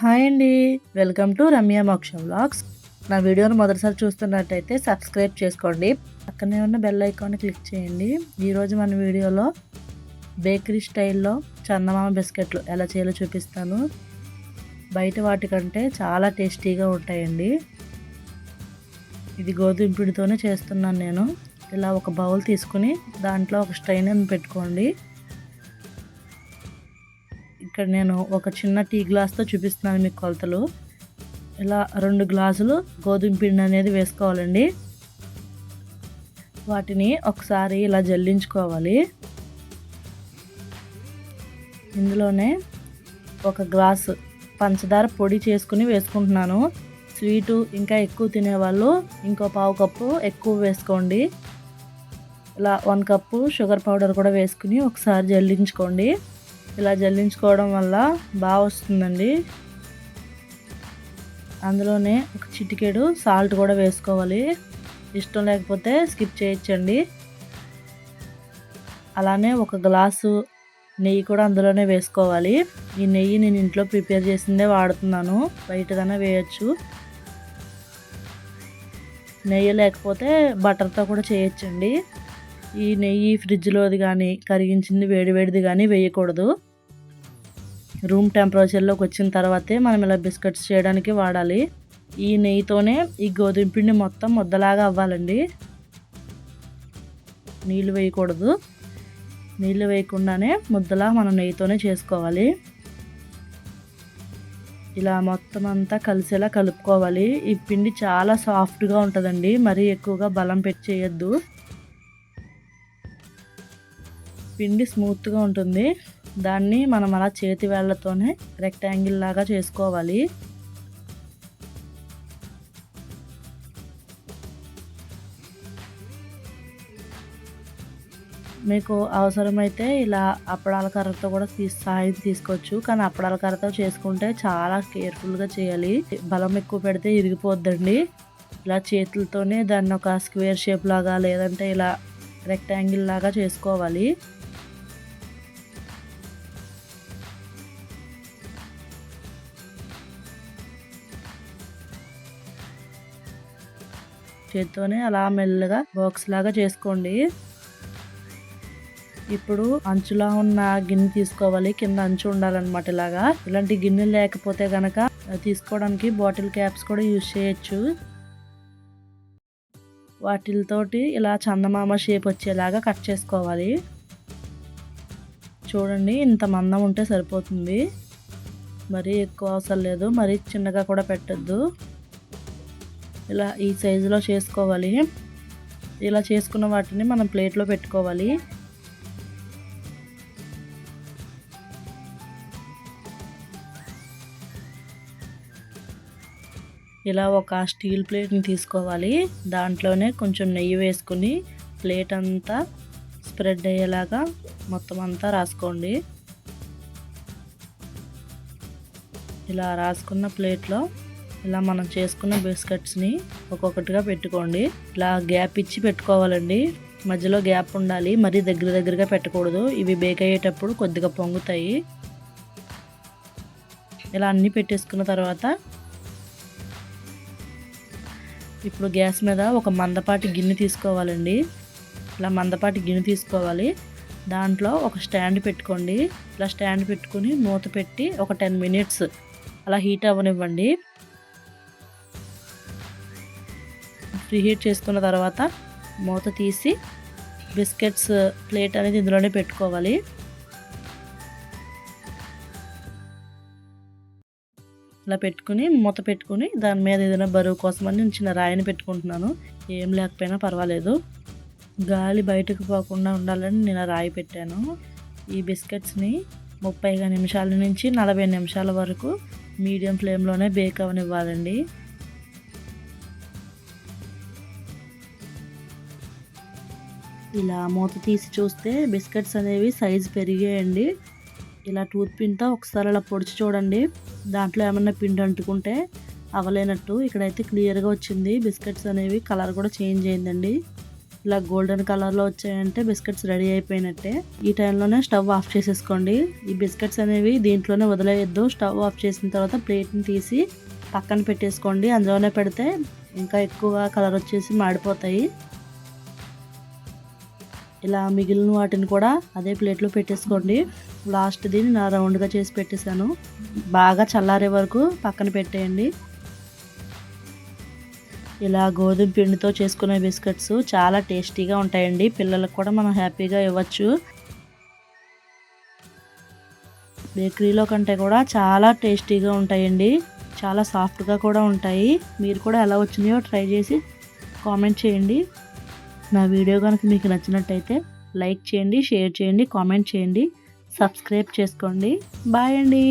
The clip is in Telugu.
హాయ్ అండి. వెల్కమ్ టు రమ్య మోక్ష వ్లాగ్స్. నా వీడియోను మొదటిసారి చూస్తున్నట్టయితే సబ్స్క్రైబ్ చేసుకోండి. పక్కనే ఉన్న బెల్ ఐకాన్ క్లిక్ చేయండి. ఈరోజు మన వీడియోలో బేకరీ స్టైల్లో చందమామ బిస్కెట్లు ఎలా చేయాలో చూపిస్తాను. బయట వాటికంటే చాలా టేస్టీగా ఉంటాయండి. ఇది గోధుమ పిండితోనే చేస్తున్నాను నేను. ఇలా ఒక బౌల్ తీసుకుని దాంట్లో ఒక స్ట్రైనర్ పెట్టుకోండి. ఇక్కడ నేను ఒక చిన్న టీ గ్లాస్తో చూపిస్తున్నాను మీకు కొలతలు. ఇలా రెండు గ్లాసులు గోధుమ పిండి అనేది వేసుకోవాలండి. వాటిని ఒకసారి ఇలా జల్లించుకోవాలి. ఇందులోనే ఒక గ్లాసు పంచదార పొడి చేసుకుని వేసుకుంటున్నాను. స్వీటు ఇంకా ఎక్కువ తినేవాళ్ళు ఇంకో పావు కప్పు ఎక్కువ వేసుకోండి. ఇలా వన్ కప్పు షుగర్ పౌడర్ కూడా వేసుకుని ఒకసారి జల్లించుకోండి. ఇలా జల్లించుకోవడం వల్ల బాగా వస్తుందండి. అందులోనే ఒక చిటికెడు సాల్ట్ కూడా వేసుకోవాలి. ఇష్టం లేకపోతే స్కిప్ చేయొచ్చండి. అలానే ఒక గ్లాసు నెయ్యి కూడా అందులోనే వేసుకోవాలి. ఈ నెయ్యి నేను ఇంట్లో ప్రిపేర్ చేసిందే వాడుతున్నాను. బయటదైనా వేయచ్చు. నెయ్యి లేకపోతే బటర్తో కూడా చేయొచ్చండి. ఈ నెయ్యి ఫ్రిడ్జ్లోది కానీ కరిగించింది వేడివేడిది కానీ వేయకూడదు. రూమ్ టెంపరేచర్లోకి వచ్చిన తర్వాతే మనం ఇలా బిస్కెట్స్ చేయడానికి వాడాలి. ఈ నెయ్యితోనే ఈ గోధుమ పిండి మొత్తం ముద్దలాగా అవ్వాలండి. నీళ్ళు వేయకూడదు. నీళ్ళు వేయకుండానే ముద్దలా మనం నెయ్యితోనే చేసుకోవాలి. ఇలా మొత్తం అంతా కలిసేలా కలుపుకోవాలి. ఈ పిండి చాలా సాఫ్ట్గా ఉంటుందండి. మరీ ఎక్కువగా బలం పెట్టి చేయొద్దు. పిండి స్మూత్గా ఉంటుంది. దాన్ని మనం అలా చేతి వేళ్ళతోనే రెక్టాంగిల్ లాగా చేసుకోవాలి. మీకు అవసరమైతే ఇలా అప్పడాల కర్రతో కూడా తీసి సాయం తీసుకోవచ్చు. కానీ అప్పడాల కర్రతో చేసుకుంటే చాలా కేర్ఫుల్గా చేయాలి. బలం ఎక్కువ పెడితే ఇరిగిపోద్దండి. ఇలా చేతులతోనే దాన్ని ఒక స్క్వేర్ షేప్ లాగా లేదంటే ఇలా రెక్టాంగిల్ లాగా చేసుకోవాలి. చేత్తోనే అలా మెల్లగా బాక్స్ లాగా చేసుకోండి. ఇప్పుడు అంచులా ఉన్న గిన్నె తీసుకోవాలి. కింద అంచు ఉండాలన్నమాట ఇలాగా. ఇలాంటి గిన్నె లేకపోతే గనక తీసుకోవడానికి బాటిల్ క్యాప్స్ కూడా యూజ్ చేయొచ్చు. వాటితోటి ఇలా చందమామ షేప్ వచ్చేలాగా కట్ చేసుకోవాలి. చూడండి ఇంత మందం ఉంటే సరిపోతుంది. మరీ ఎక్కువ అవసరం లేదు. మరీ చిన్నగా కూడా పెట్టద్దు. ఇలా ఈ సైజులో చేసుకోవాలి. ఇలా చేసుకున్న వాటిని మనం ప్లేట్లో పెట్టుకోవాలి. ఇలా ఒక స్టీల్ ప్లేట్ని తీసుకోవాలి. దాంట్లోనే కొంచెం నెయ్యి వేసుకుని ప్లేట్ అంతా స్ప్రెడ్ అయ్యేలాగా మొత్తం అంతా రాసుకోండి. ఇలా రాసుకున్న ప్లేట్లో ఇలా మనం చేసుకున్న బిస్కెట్స్ని ఒక్కొక్కటిగా పెట్టుకోండి. ఇలా గ్యాప్ ఇచ్చి పెట్టుకోవాలండి. మధ్యలో గ్యాప్ ఉండాలి. మరీ దగ్గర దగ్గరగా పెట్టకూడదు. ఇవి బేక్ అయ్యేటప్పుడు కొద్దిగా పొంగుతాయి. ఇలా అన్నీ పెట్టేసుకున్న తర్వాత ఇప్పుడు గ్యాస్ మీద ఒక మందపాటి గిన్నె తీసుకోవాలండి. ఇలా మందపాటి గిన్నె తీసుకోవాలి. దాంట్లో ఒక స్టాండ్ పెట్టుకోండి. ఇలా స్టాండ్ పెట్టుకుని మూత పెట్టి ఒక టెన్ మినిట్స్ అలా హీట్ అవ్వనివ్వండి. ప్రీహీట్ చేసుకున్న తర్వాత మూత తీసి బిస్కెట్స్ ప్లేట్ అనేది ఇందులోనే పెట్టుకోవాలి. ఇలా పెట్టుకుని మూత పెట్టుకుని దాని మీద ఏదైనా బరువు కోసమని నేను చిన్న రాయిని పెట్టుకుంటున్నాను. ఏం లేకపోయినా పర్వాలేదు. గాలి బయటకు పోకుండా ఉండాలని నేను రాయి పెట్టాను. ఈ బిస్కెట్స్ని ముప్పై నిమిషాల నుంచి నలభై నిమిషాల వరకు మీడియం ఫ్లేమ్లోనే బేక్ అవనివ్వాలండి. ఇలా మూత తీసి చూస్తే బిస్కెట్స్ అనేవి సైజు పెరిగాయండి. ఇలా టూత్ పిన్తో ఒకసారి అలా పొడిచి చూడండి. దాంట్లో ఏమన్నా పిండి అంటుకుంటే అవలేనట్టు ఇక్కడైతే క్లియర్గా వచ్చింది. బిస్కెట్స్ అనేవి కలర్ కూడా చేంజ్ అయిందండి. ఇలా గోల్డెన్ కలర్లో వచ్చాయంటే బిస్కెట్స్ రెడీ అయిపోయినట్టే. ఈ టైంలోనే స్టవ్ ఆఫ్ చేసేసుకోండి. ఈ బిస్కెట్స్ అనేవి దీంట్లోనే వదిలేయద్దు. స్టవ్ ఆఫ్ చేసిన తర్వాత ప్లేట్ని తీసి పక్కన పెట్టేసుకోండి. అందులోనే పెడితే ఇంకా ఎక్కువ కలర్ వచ్చేసి మాడిపోతాయి. ఇలా మిగిలిన వాటిని కూడా అదే ప్లేట్లో పెట్టేసుకోండి. లాస్ట్ దీన్ని నా రౌండ్గా చేసి పెట్టేశాను. బాగా చల్లారే వరకు పక్కన పెట్టేయండి. ఇలా గోధుమ పిండితో చేసుకునే బిస్కెట్స్ చాలా టేస్టీగా ఉంటాయండి. పిల్లలకు కూడా మనం హ్యాపీగా ఇవ్వచ్చు. బేకరీలో కంటే కూడా చాలా టేస్టీగా ఉంటాయండి. చాలా సాఫ్ట్గా కూడా ఉంటాయి. మీరు కూడా ఎలా వచ్చినాయో ట్రై చేసి కామెంట్ చేయండి. నా వీడియో కనుక మీకు నచ్చినట్టయితే లైక్ చేయండి షేర్ చేయండి కామెంట్ చేయండి సబ్స్క్రైబ్ చేసుకోండి. బాయ్ అండి.